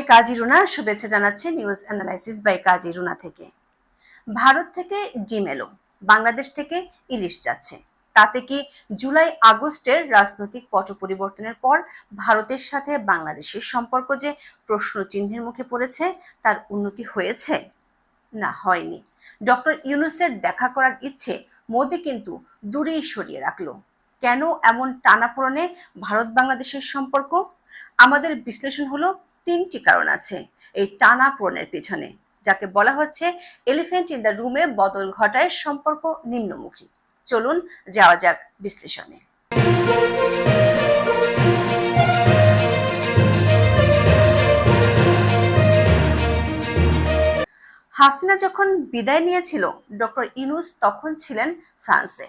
আমি কাজী রুনা, শুভেচ্ছা জানাচ্ছি news analysis by Kazi Runa থেকে। ভারত থেকে ডিম এলো, বাংলাদেশ থেকে ইলিশ যাচ্ছে। তাতে কি জুলাই আগস্টের রাজনৈতিক পট পরিবর্তনের পর ভারতের সাথে বাংলাদেশের সম্পর্ক যে প্রশ্ন চিহ্নের মুখে পড়েছে, তার উন্নতি হয়েছে? না, হয়নি। ডক্টর ইউনুসের দেখা করার ইচ্ছে মোদি কিন্তু দূরেই সরিয়ে রাখল। কেন এমন টানাপোড়নে ভারত বাংলাদেশের সম্পর্ক? আমাদের বিশ্লেষণ হলো তিনটি কারণ আছে এই টানা পূরণের পিছনে, যাকে বলা হচ্ছে এলিফেন্ট ইন দ্য রুমে বদল ঘটায় সম্পর্ক নিম্নমুখী। চলুন যাওয়া যাক বিশ্লেষণে। হাসিনা যখন বিদায় নিয়েছিল, ডক্টর ইনুস তখন ছিলেন ফ্রান্সে।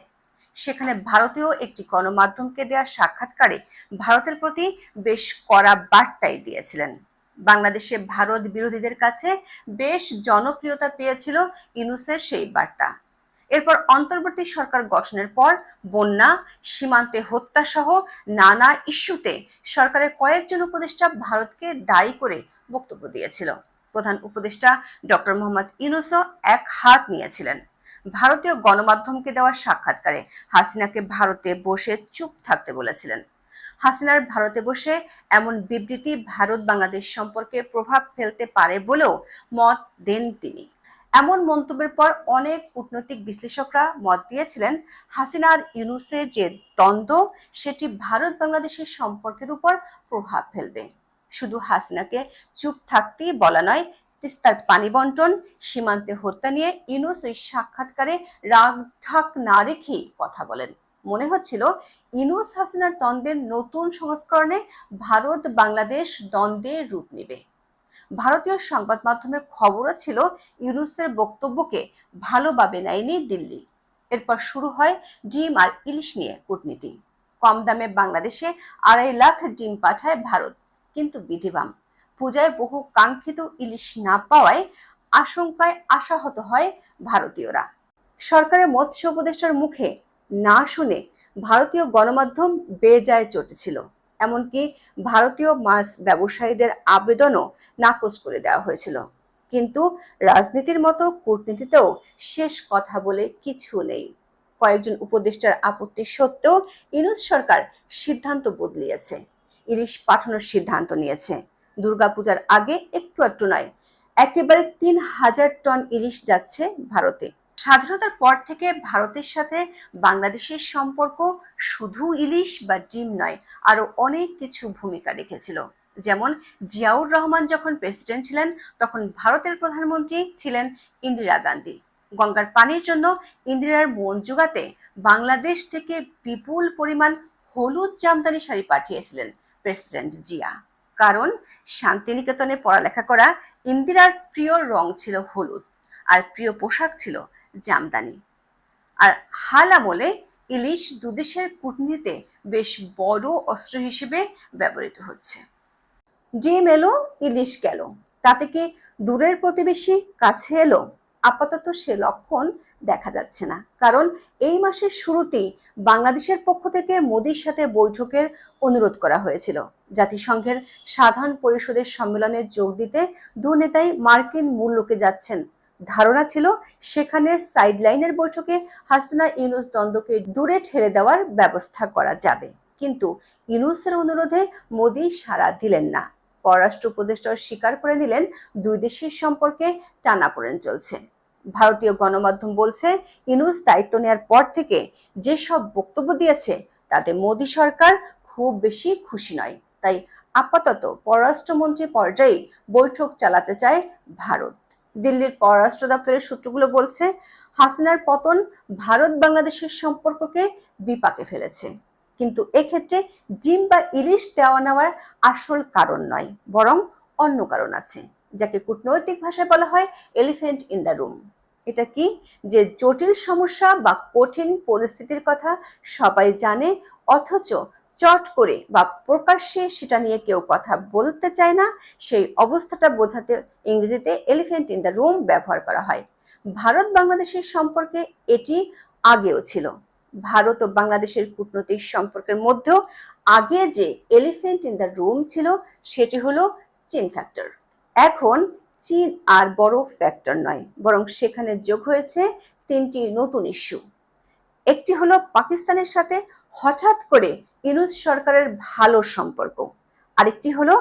সেখানে ভারতীয় একটি গণমাধ্যমকে দেওয়া সাক্ষাৎকারে ভারতের প্রতি বেশ কড়া বার্তাই দিয়েছিলেন। বাংলাদেশে ভারত বিরোধীদের কাছে বেশ জনপ্রিয়তা পেয়েছিল ইনুসের সেই বার্তা। এরপর অন্তর্বর্তী সরকার গঠনের পর বন্যা, সীমান্তে হত্যা সহ নানা ইস্যুতে সরকারের কয়েকজন উপদেষ্টা ভারতকে দায়ী করে বক্তব্য দিয়েছিল। প্রধান উপদেষ্টা ডক্টর মোহাম্মদ ইনুসও এক হাত নিয়েছিলেন। ভারতীয় গণমাধ্যমকে দেওয়া সাক্ষাৎকারে হাসিনাকে ভারতে বসে চুপ থাকতে বলেছিলেন। হাসিনার ভারতে বসে এমন বিবৃতি ভারত বাংলাদেশ সম্পর্কে প্রভাব ফেলতে পারে বলেও মত দেন তিনি। এমন মন্তব্যের পর অনেক কূটনৈতিক বিশ্লেষকরা মত দিয়েছিলেন হাসিনার ইউনুসের যে দ্বন্দ্ব, সেটি ভারত বাংলাদেশের সম্পর্কের উপর প্রভাব ফেলবে। শুধু হাসিনাকে চুপ থাকতেই বলা নয় তিস্তার পানি বন্টন, সীমান্তে হত্যা নিয়ে ইউনুস ওই সাক্ষাৎকারে রাগ ঠাক না রেখেই কথা বলেন। মনে হচ্ছিল ইনুস হাসিনার দ্বন্দ্বের নতুন সংস্করণে ভারত বাংলাদেশ দ্বন্দ্বে রূপ নেবে। ভারতীয় সংবাদ মাধ্যমের খবরও ছিল ইউনুসের বক্তব্যকে ভালোভাবে নেয়নি দিল্লি। এরপর শুরু হয় ডিম আর ইলিশ নিয়ে কূটনীতি। কম দামে বাংলাদেশে আড়াই লাখ ডিম পাঠায় ভারত, কিন্তু বিধিবাম। পূজায় বহু কাঙ্ক্ষিত ইলিশ না পাওয়ায় আশঙ্কায় আশাহত হয় ভারতীয়রা। সরকারের মৎস্য উপদেষ্টার মুখে না শুনে ভারতীয় গণমাধ্যম বেজায় চটেছিল। এমনকি ভারতীয় মাছ ব্যবসায়ীদের আবেদনও নাকচ করে দেওয়া হয়েছিল। কিন্তু রাজনীতির মতো কূটনীতিতেও শেষ কথা বলে কিছু নেই। কয়েকজন উপদেষ্টার আপত্তি সত্ত্বেও ইনুস সরকার সিদ্ধান্ত বদলিয়েছে। ইলিশ পাঠানোর সিদ্ধান্ত নিয়েছে। দুর্গাপূজার আগে একটু একটু নয়। একেবারে তিন হাজার টন ইলিশ যাচ্ছে ভারতে। স্বাধীনতার পর থেকে ভারতের সাথে বাংলাদেশের সম্পর্ক শুধু ইলিশ বা ডিম নয় আরও অনেক কিছু ভূমিকা রেখেছিল। যেমন জিয়াউর রহমান যখন প্রেসিডেন্ট ছিলেন, তখন ভারতের প্রধানমন্ত্রী ছিলেন ইন্দিরা গান্ধী। গঙ্গার পানির জন্য ইন্দিরার মন জোগাতে বাংলাদেশ থেকে বিপুল পরিমাণ হলুদ জামদানি শাড়ি পাঠিয়েছিলেন প্রেসিডেন্ট জিয়া। কারণ শান্তিনিকেতনে পড়ালেখা করা ইন্দিরার প্রিয় রং ছিল হলুদ আর প্রিয় পোশাক ছিল জামদানি। আর হাল আমলে ইলিশ দুদেশের কূটনীতিতে বেশ বড় অস্ত্র হিসেবে ব্যবহৃত হচ্ছে। ডিম এলো, ইলিশ গেল। তাতে কি দূরের প্রতিবেশী কাছে এলো? আপাতত সে লক্ষণ দেখা যাচ্ছে না। কারণ এই মাসের শুরুতেই বাংলাদেশের পক্ষ থেকে মোদির সাথে বৈঠকের অনুরোধ করা হয়েছিল। জাতিসংঘের সাধারণ পরিষদের সম্মেলনে যোগ দিতে দু নেতাই মার্কিন মূল্যকে যাচ্ছেন। ধারণা ছিল সেখানে সাইডলাইনের বৈঠকে হাসিনা ইউনুস দ্বন্দ্বকে দূরে ঠেলে দেওয়ার ব্যবস্থা করা যাবে। কিন্তু ইউনুসের অনুরোধে মোদি সাড়া দিলেন না। পররাষ্ট্র উপদেষ্টা স্বীকার করে নিলেন দুই দেশের সম্পর্কে টানাপোড়েন চলছে। ভারতীয় গণমাধ্যম বলছে, ইনুস দায়িত্ব নেওয়ার পর থেকে যেসব বক্তব্য দিয়েছে, তাতে মোদী সরকার খুব বেশি খুশি নয়। তাই আপাতত পররাষ্ট্রমন্ত্রী পর্যায়ে বৈঠক চালাতে চায় ভারত। দিল্লির পররাষ্ট্র দপ্তরের সূত্রগুলো বলছে, হাসিনার পতন ভারত বাংলাদেশের সম্পর্ককে বিপাকে ফেলেছে। কিন্তু এক্ষেত্রে ডিম বা ইলিশ দেওয়া নেওয়ার আসল কারণ নয়, বরং অন্য কারণ আছে, যাকে কূটনৈতিক ভাষায় বলা হয় এলিফেন্ট ইন দ্য রুম এটা কি যে জটিল সমস্যা বা কঠিন পরিস্থিতির কথা সবাই জানে, অথচ চট করে বা প্রকাশ্যে সেটা নিয়ে কেউ কথা বলতে চায় না, সেই অবস্থাটা বোঝাতে ইংরেজিতে এলিফেন্ট ইন দ্য রুম ব্যবহার করা হয়। ভারত বাংলাদেশের সম্পর্কে এটি আগেও ছিল। ভারত ও বাংলাদেশের কূটনৈতিক সম্পর্কের মধ্যেও আগে যে এলিফেন্ট ইন দ্য রুম ছিল, সেটি হলো চীন ফ্যাক্টর এখন চীন আর বড় ফ্যাক্টর নয়, বরং সেখানে যোগ হয়েছে তিনটি নতুন ইস্যু একটি হলো পাকিস্তানের সাথে হঠাৎ করে ইউনুস সরকারের ভালো সম্পর্ক। আরেকটি হলো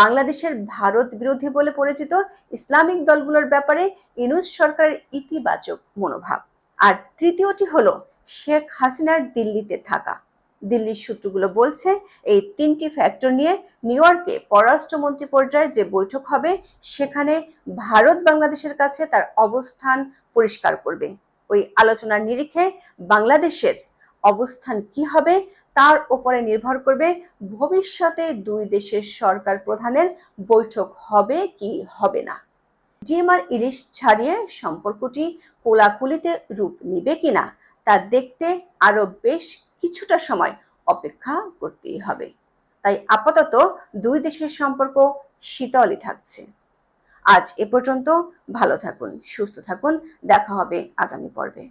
বাংলাদেশের ভারত বিরোধী বলে পরিচিত ইসলামিক দলগুলোর ব্যাপারে ইউনুস সরকারের ইতিবাচক মনোভাব। আর তৃতীয়টি হলো শেখ হাসিনার দিল্লিতে থাকা। দিল্লির সূত্রগুলো বলছে, এই তিনটি ফ্যাক্টর নিয়ে নিউ ইয়র্কে পররাষ্ট্রমন্ত্রী পর্যায়ের যে বৈঠক হবে, সেখানে ভারত বাংলাদেশের কাছে তার অবস্থান পরিষ্কার করবে। ওই আলোচনার নিরিখে বাংলাদেশের অবস্থান কি হবে, তার উপরে নির্ভর করবে ভবিষ্যতে দুই দেশের সরকার প্রধানের বৈঠক হবে কি হবে না। ডিম আর ইলিশ ছাড়িয়ে সম্পর্কটি কোলাকুলিতে রূপ নিবে কিনা তা দেখতে আরও বেশ কিছুটা সময় অপেক্ষা করতেই হবে। তাই আপাতত দুই দেশের সম্পর্ক শীতলই থাকছে। আজ এ পর্যন্ত ভালো থাকুন, সুস্থ থাকুন। দেখা হবে আগামী পর্বে।